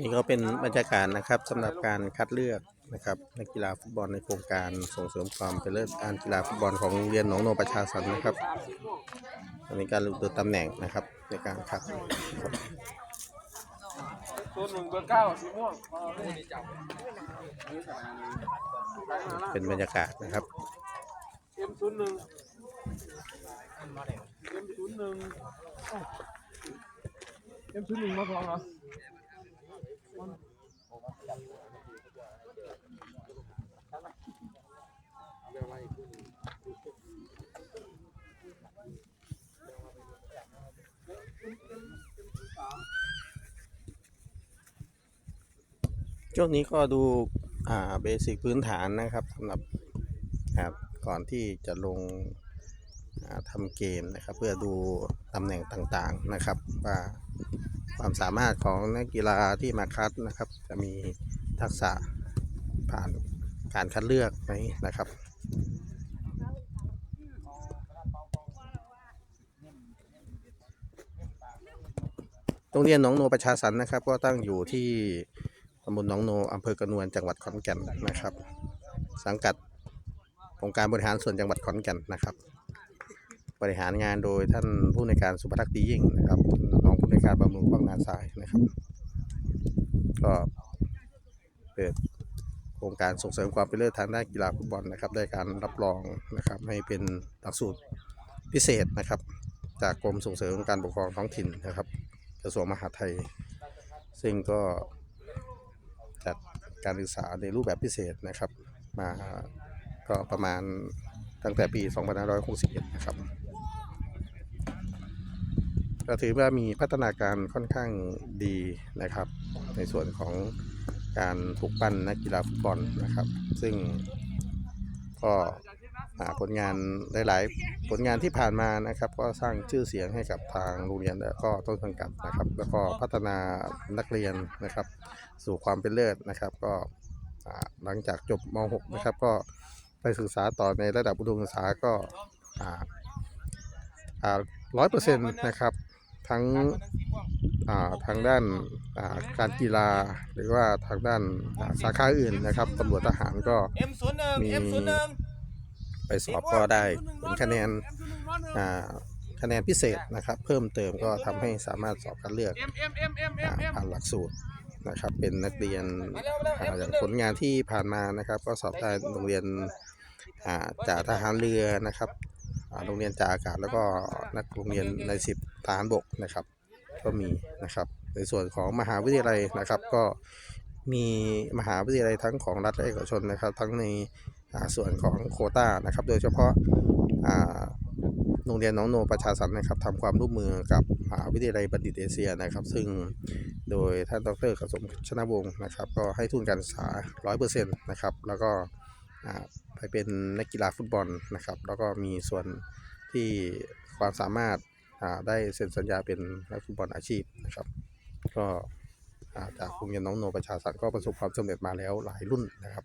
นี่ก็เป็นบรรยากาศนะครับสำหรับการคัดเลือกนะครับนักกีฬาฟุตบอลในโครงการส่งเสริมความเป็นเลิศการกีฬาฟุตบอลของโรงเรียนหนองโนประชาสรรค์นะครับอันนี้การลงตัวตำแหน่งนะครับในการคัดครับตัวหนึ่งเบอร์เก้าสีม่วงเป็นบรรยากาศนะครับเอ็มศูนย์หนึ่งเอ็มศูนย์หนึ่งเอ็มศูนย์หนึ่งมาสองเหรอ ช่วงนี้ก็ดูอ่าเบสิกพื้นฐานนะครับสำหรับครับก่อนที่จะลงทำเกมนะครับ เพื่อดูตำแหน่งต่างๆนะครับว่า ความสามารถของนักกีฬาที่มาคัดนะครับ จะมีทักษะผ่านการคัดเลือกไหมนะครับโรงเรียนหนองโนประชาสรรนะครับ ก็ตั้งอยู่ที่ตำบลหนองโนอำเภอกระนวนจังหวัดขอนแก่นนะครับ สังกัดองค์การบริหารส่วนจังหวัดขอนแก่นนะครับ บริหารงานโดยท่านผู้ในการสุภทักษ์ดียิ่งนะครับ การบำรุงป้องนาทรายนะครับ ก็เปิดโครงการส่งเสริมความเป็นเลิศทางด้านกีฬาฟุตบอลนะครับได้การรับรองนะครับให้เป็นหลักสูตรพิเศษนะครับ จากกรมส่งเสริมการปกครองท้องถิ่นนะครับกระทรวงมหาดไทย ซึ่งก็จัดการศึกษาในรูปแบบพิเศษนะครับ มาก็ประมาณตั้งแต่ปี 2561 นะครับ ก็ถือว่ามีพัฒนาการค่อนข้างดีนะครับ ในส่วนของการปลุกปั้นนักกีฬาฟุตบอลนะครับ ซึ่งก็ผลงานหลายๆผลงานที่ผ่านมานะครับ ก็สร้างชื่อเสียงให้กับทางโรงเรียนและก็ต้นสังกัดนะครับ แล้วก็พัฒนานักเรียนนะครับ สู่ความเป็นเลิศนะครับ ก็หลังจากจบม .6 นะครับ ก็ไปศึกษาต่อในระดับอุดมศึกษาก็ร้อยเปอร์เซ็นต์นะครับ ทั้งอ่าทางด้านอ่าการกีฬาหรือว่าทางด้านอ่าสาขาอื่นนะครับตำรวจทหารก็เอ็มศูนย์หนึ่งมีเอ็มศูนย์หนึ่งไปสอบก็ได้ผลคะแนนอ่าคะแนนพิเศษนะครับ เพิ่มเติมก็ทำให้สามารถสอบคัดเลือกเอ็มเอ็มเอ็มเอ็มเอ็อ่ามเอ็มผ่านหลักสูตรนะครับเป็นนักเรียนอ่าอย่างผลงานที่ผ่านมานะครับ ก็สอบได้โรงเรียนอ่าจ่าทหารเรือนะครับอ่า โรงเรียนจ่าอากาศแล้วก็นักโรงเรียนในสิบทหารบกนะครับ ก็มีนะครับ ในส่วนของมหาวิทยาลัยนะครับ ก็มีมหาวิทยาลัยทั้งของรัฐและเอกชนนะครับ ทั้งในส่วนของโคต้านะครับ โดยเฉพาะโรงเรียนหน้องโนประชาสันนะครับทำความร่วมมือกับมหาวิทยาลัยบัณฑิตเอเชียนะครับ ซึ่งโดยท่านดรกสมชนวงศ์นะครับ ก็ให้ทุนการศึกษา 100%นะครับ แล้วก็ ไปเป็นนักกีฬาฟุตบอลนะครับ แล้วก็มีส่วนที่ความสามารถาได้เซ็นสัญญาเป็นนักฟุตบอลอาชีพนะครับ ก็าจากโรงเรียนน้องโนประชาสันก็ประสบความสำเร็จมาแล้วหลายรุ่นนะครับ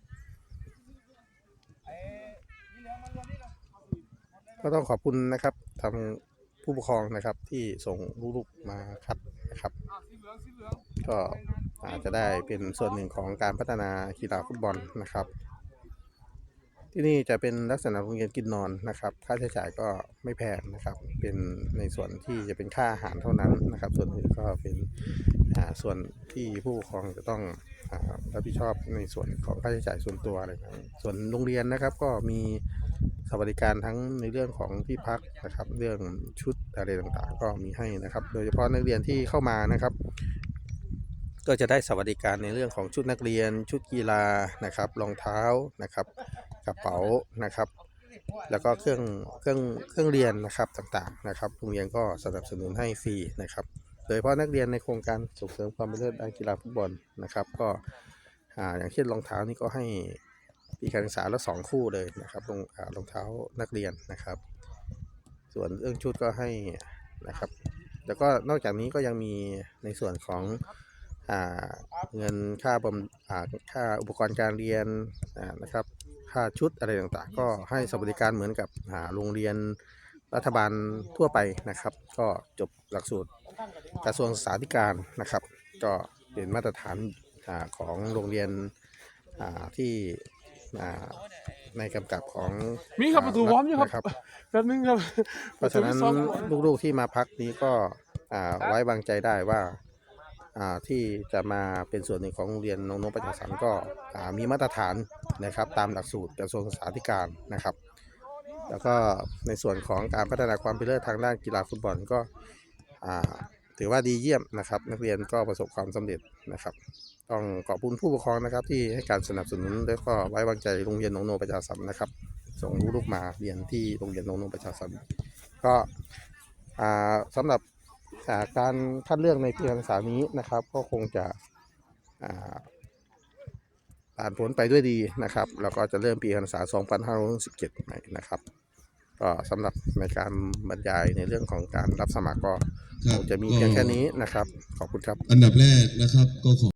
ก็ต้องขอบคุณนะครับทางผู้ปกครองนะครับที่ส่งลูกๆมาคัดนะครับ ก็อาจจะได้เป็นส่วนหนึ่งของการพัฒนากีฬาฟุตบอลนะครับ ที่นี่จะเป็นลักษณะโรงเรียนกินนอนนะครับ ค่าใช้จ่ายก็ไม่แพงนะครับ เป็นในส่วนที่จะเป็นค่าอาหารเท่านั้นนะครับ ส่วนอื่นก็เป็นส่วนที่ผู้ปกครองจะต้องรับผิดชอบในส่วนของค่าใช้จ่ายส่วนตัวอะไรแบบนี้ส่วนโรงเรียนนะครับก็มีสวัสดิการทั้งในเรื่องของที่พักนะครับ เรื่องชุดอะไรต่างๆ ก็มีให้นะครับ โดยเฉพาะนักเรียนที่เข้ามานะครับ ก็จะได้สวัสดิการในเรื่องของชุดนักเรียน ชุดกีฬานะครับรองเท้านะครับกระเป๋านะครับ แล้วก็เครื่องเครื่องเครื่องเรียนนะครับต่างๆนะครับโรงเรียนก็สนับสนุนให้ฟรีนะครับ โดยเฉพาะนักเรียนในโครงการส่งเสริมความเป็นเลิศด้านกีฬาฟุตบอลนะครับ ก็ออย่างเช่นรองเท้านี่ก็ให้ปีการศึกษาละสองคู่เลยนะครับรองรองเท้านักเรียนนะครับ ส่วนเรื่องชุดก็ให้นะครับ แล้วก็นอกจากนี้ก็ยังมีในส่วนของ เงินค่าบำอ่าค่าอุปกรณ์การเรียนอ่านะครับ ค่าชุดอะไรต่างๆ ก็ให้สวัสดิการเหมือนกับอ่าโรงเรียนรัฐบาลทั่วไปนะครับ ก็จบหลักสูตรกระทรวงศึกษาธิการนะครับ ก็เป็นมาตรฐานอาของโรงเรียนอ่าที่อ่าในกำกับของมีครับประตูพร้อมอยู่ครับนะครับแป๊บนึงครับเพราะฉะนั้นปตูที่สองก่อนลูกๆที่มาพักนี้ก็อ่าไว้วางใจได้ว่าอ่า ที่จะมาเป็นส่วนหนึ่งของโรงเรียนนงนกประชาสันก็อ่ามีมาตรฐานนะครับตามหลักสูตรกระทรวงศึกษาธิการนะครับ แล้วก็ในส่วนของการพัฒนาความเป็นเลิศทางด้านกีฬาฟุตบอลก็อ่าถือว่าดีเยี่ยมนะครับ นักเรียนก็ประสบความสำเร็จนะครับ ต้องขอบคุณผู้ปกครองนะครับ ที่ให้การสนับสนุนและก็ไว้วางใจโรงเรียนนงโนประชาสัมพันนะครับ ส่งลูกๆมาเรียนที่โรงเรียนนงโนประชาสัมพันก็อ่าสำหรับาการคัดเลือกในปีการศึกษานี้นะครับ ก็คงจะอ่าผ่านผลไปด้วยดีนะครับแล้วก็จะเริ่มปีการศึกษา 2567ใหม่นะครับ ก็สำหรับในการบรรยายในเรื่องของการรับสมัครก็คงจะมีเพียงแค่นี้นะครับ ขอบคุณครับ อันดับแรกนะครับก็ขอ